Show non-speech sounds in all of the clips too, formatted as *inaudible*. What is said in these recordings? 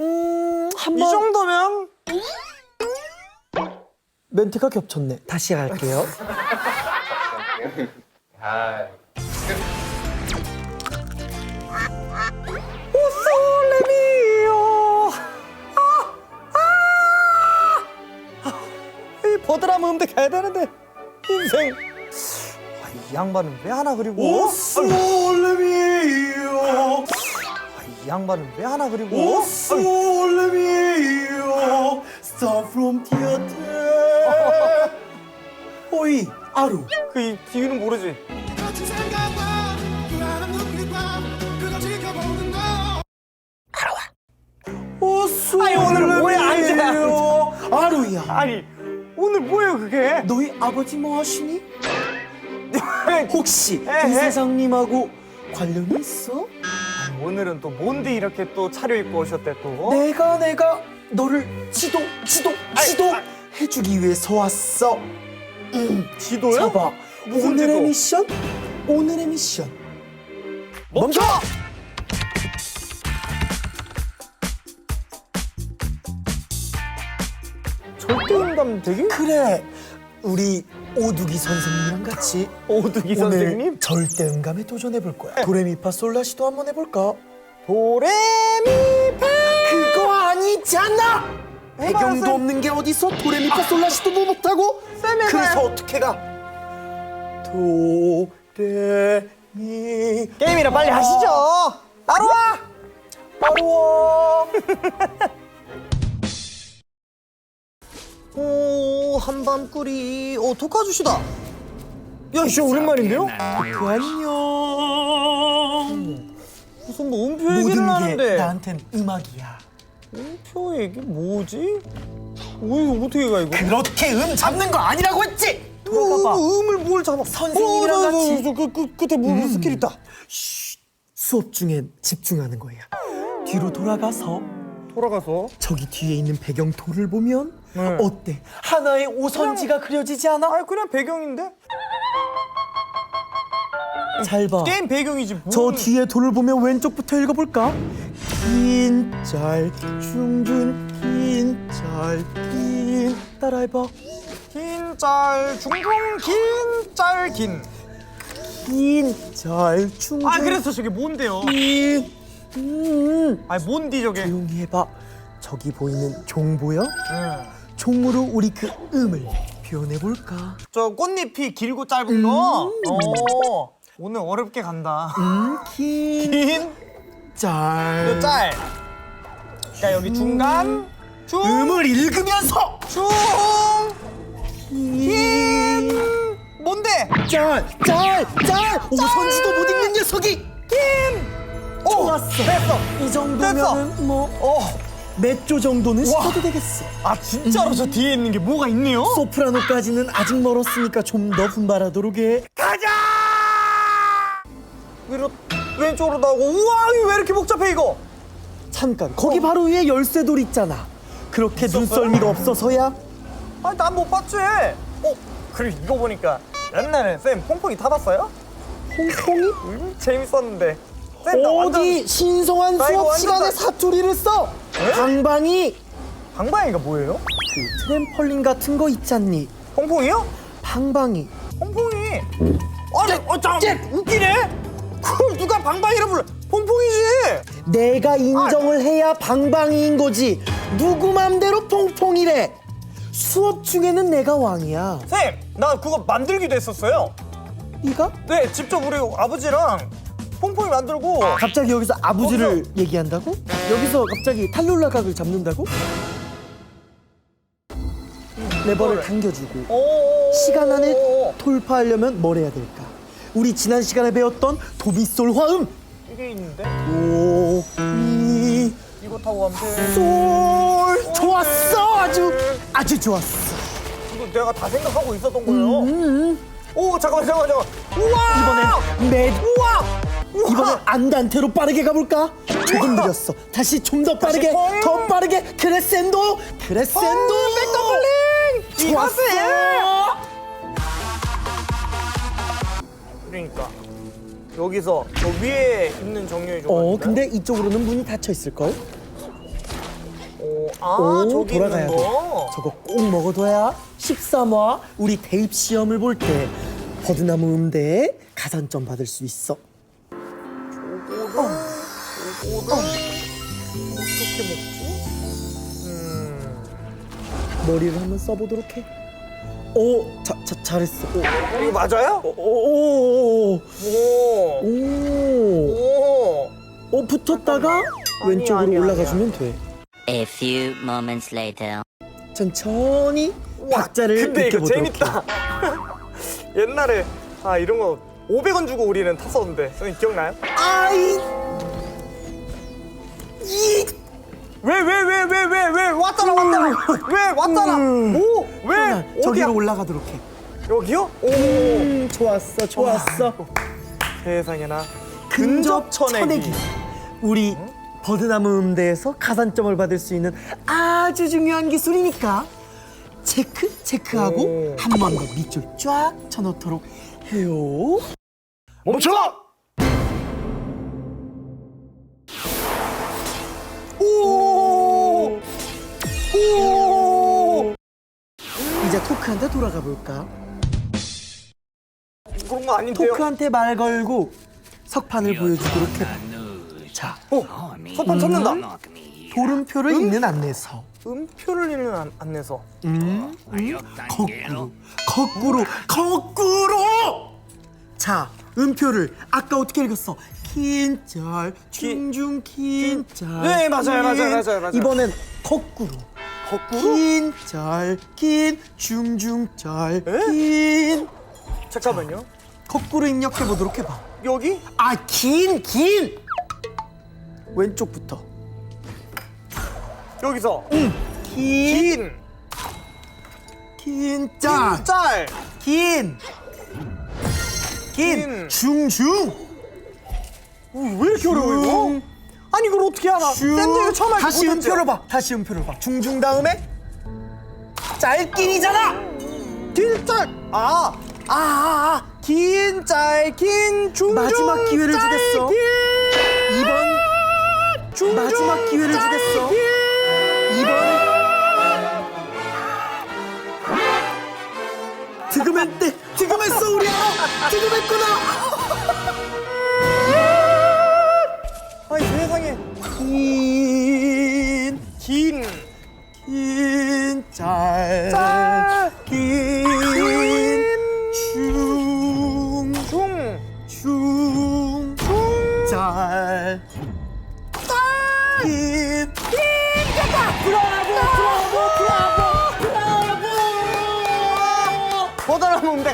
음, 이 한번 정도면 멘트가 겹쳤네. 다시 할게요. 아, 오 솔레미요. 아, 아, 이 버드라면 음대 가야 되는데 인생. 아, 이 양반은 왜 하나 그리고? 오 솔레미요. 아, 이 양반은 왜 하나 그리고? 오솔레미요. Start from theater. *laughs* 오이 아루. 그이 뒤는 모르지. 같은 생각과 불안한 눈빛과 그걸 지켜보는 너 아니, 오늘 뭐야, 앉아. 아루야. 아니 오늘 뭐예요 그게? 너희 아버지 뭐 하시니? *laughs* 혹시 에헤. 이세상님하고 관련이 있어? 오늘은 또 뭔데 이렇게 또 차려입고 오셨대 또? 내가 내가 너를 지도 지도 지도 해주기 위해서 왔어. 지도요? 잡아. 무슨 오늘의 지도? 미션. 오늘의 미션. 멈춰! 절대음감 되게? 그래. 우리 오두기 선생님이랑 같이 오두기 오늘 선생님? 절대 음감에 도전해 볼 거야. 도레미파 솔라시도 한번 해볼까? 도레미파 그거 아니잖아. 배경도 쌤. 없는 게 어디서 도레미파 솔라시도 뭐 못하고? 쌤 해봐요. 그래서 어떻게 가? 도레미 게임이나 빨리 하시죠 바로 와! 바로 와. 한밤꾸리 오 토카주시다 야 진짜 오랜만인데요? 그 안녕. 무슨 뭐 음표 얘기를 모든 게 하는데 나한텐 음악이야. 음표 얘기 뭐지? 오 어떻게 가 이거? 그렇게 음 잡는 거 아니라고 했지. 음, 돌아가봐. 음을 뭘 잡아? 선생님이랑 어, 나, 같이. 그, 그 끝에 뭐 무슨 스킬 있다. 수업 중엔 집중하는 거야. 뒤로 돌아가서 돌아가서 저기 뒤에 있는 배경토를 보면 네. 어때? 하나의 오선지가 그려지지 않아? 아 그냥 배경인데? 잘 봐. 게임 배경이지. 뭐. 저 뒤에 돌을 보면 왼쪽부터 읽어볼까? 긴짤 중준 긴짤 긴 따라해봐. 긴짤 중중 긴짤 긴. 긴짤 중준 아 그래서 저게 뭔데요? 긴 음. 아니 뭔디 저게? 조용히 해봐. 저기 보이는 종 보여? 응. 종으로 우리 그 음을 표현해 볼까? 저 꽃잎이 길고 짧은 거. 어. 오늘 어렵게 간다. 음, 긴 긴, 짤. 요 짤. 자 여기 중간, 중, 음을 읽으면서 중, 긴 긴. 뭔데? 짤, 짤, 짤. 오선지도 못 읽는 녀석이 긴. 오, 좋았어. 됐어. 이 정도면은 뭐 어. 몇 조 정도는 와. 시켜도 되겠어. 아 진짜로 저 뒤에 있는 게 뭐가 있네요? 소프라노까지는 아직 멀었으니까 좀 더 분발하도록 해. 가자! 위로 왼쪽으로 나오고 우와 이거 왜 이렇게 복잡해 이거? 잠깐, 거기 바로 위에 열쇠돌 있잖아. 그렇게 눈썰미가 없어서야? 아니 난 못 봤지. 어 그리고 이거 보니까 옛날에 쌤 퐁퐁이 타봤어요? 퐁퐁이? 음, 재밌었는데. 쌤, 나 완전 어디 신성한 나 이거 수업 완전 시간에 나- 사투리를 써? 에? 방방이 방방이가 뭐예요? 그 트램펄린 같은 거 있잖니. 퐁퐁이요? 방방이. 퐁퐁이. 아니 어 잠깐 웃기네. 그걸 누가 방방이라 불러? 퐁퐁이지. 내가 인정을 해야 방방이인 거지. 누구 맘대로 퐁퐁이래. 수업 중에는 내가 왕이야. 쌤, 나 그거 만들기도 했었어요. 네가? 네, 직접 우리 아버지랑 퐁퐁이 만들고 갑자기 여기서 아버지를 얘기한다고? 여기서 갑자기 탈룰라각을 잡는다고? 레버를 당겨주고 오, 시간 안에 돌파하려면 뭘 해야 될까? 우리 지난 시간에 배웠던 도미솔 화음 이게 있는데 도미 이거 타고 가면 돼. 솔 좋았어 아주 아주 좋았어 이거 내가 다 생각하고 있었던 거예요. 음, 오 잠깐만 잠깐만 잠깐. 우와 이번엔 매 우와 우와 이번엔 안단테로 빠르게 가볼까? 조금 느렸어 다시 좀 더 빠르게 펑. 더 빠르게 크레센도 크레센도 백더블링 좋았어 그러니까 여기서 저 위에 있는 정류의 조각. 어 근데 이쪽으로는 문이 닫혀 있을걸? 아, 오, 저기 돌아가야 있는 돼. 거. 저거 꼭 먹어둬야 13화 우리 대입 시험을 볼 때 버드나무 음대에 가산점 받을 수 있어. 어떻게 먹지? 음. 머리를 한번 써보도록 해. 오, 자, 자 잘했어. 오, 이거 맞아요? 오, 오, 오, 오. 오, 오. 오, 붙었다가 왼쪽으로 아니야, 올라가주면 돼. A few moments later. 천천히 와, 박자를 근데 이거 느껴보도록 재밌다. 해. *laughs* 옛날에 아 이런 거 500원 주고 우리는 탔었는데 선생님 기억나요? 아이, 이, 왜 왜 왜 왜 왜 왜 왔잖아 왔잖아 왜 왔잖아 오왜 자, 어디야 저기로 올라가도록 해. 여기요? 오 음, 좋았어, 좋았어. 세상에나 근접 쳐내기. 우리 버드나무 음대에서 가산점을 받을 수 있는 아주 중요한 기술이니까 체크 체크하고 오. 한번 더 밑줄 쫙 쳐놓도록 해요. 멈춰 이제 토크한테 돌아가 볼까? 그런 거 아닌데요? 토크한테 말 걸고 석판을 보여주도록 해봐. 자, 어, 석판 찾는다. 돌음표를 읽는 안내서. 음표를 읽는 안, 안내서. 음, 음, 거꾸로, 거꾸로, 거꾸로. 자, 음표를 아까 어떻게 읽었어? 긴짤, 중중 긴짤. 네, 맞아요, 맞아요, 긴. 맞아요, 맞아요. 이번엔 거꾸로. 거꾸로? 긴짤, 긴, 중중짤, 에? 긴. 잠깐만요. 거꾸로 입력해 보도록 해봐. 여기? 아, 긴, 긴. 왼쪽부터. 여기서 긴, 긴, 긴 짤, 짤. 긴, 긴, 긴. 중중. 어, 왜 이렇게 어려워 이거? 아니 이걸 어떻게 알아? 쭉. 샌드위치 처음 할때 다시 못했죠? 음표를 봐. 다시 음표를 봐. 중중 다음에 짤끼리잖아. 긴 짤. 아, 아, 아, 아. 긴 짤, 긴 중중. 마지막 기회를 짤, 주겠어. 긴. 이번 중중,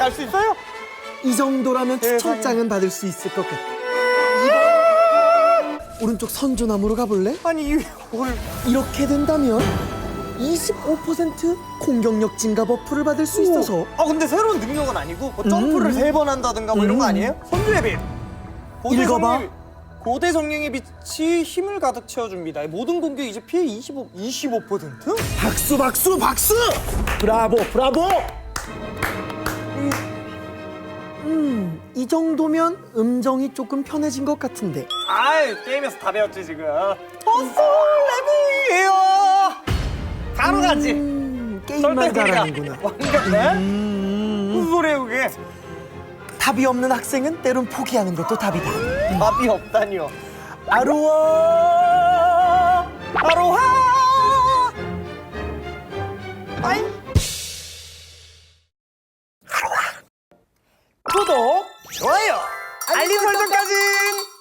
갈 수 있어요? 이 정도라면. 추천장은 받을 수 있을 것 같아. 오른쪽 선조나무로 가볼래? 아니 이걸 이렇게 된다면 25% 공격력 증가 버프를 받을 수 있어서 아 근데 새로운 능력은 아니고 뭐 점프를 음. 세번 한다든가 뭐 이런 거 음. 아니에요? 선주의 빛. 고대 읽어봐. 성령- 고대 성령의 빛이 힘을 가득 채워줍니다. 모든 공격 이제 피해 25 25%? 박수 박수 박수! 브라보 브라보! 이 정도면 음정이 조금 편해진 것 같은데 아이 게임에서 다 배웠지 지금. 어서 레비에요. 바로 가지. 음, 게임만 잘하는구나 완벽해? 음, 무슨 소리예요 그게? 답이 없는 학생은 때론 포기하는 것도 답이다 답이 없다니요. 아로아 아로하. 아이. 알림 설정까지.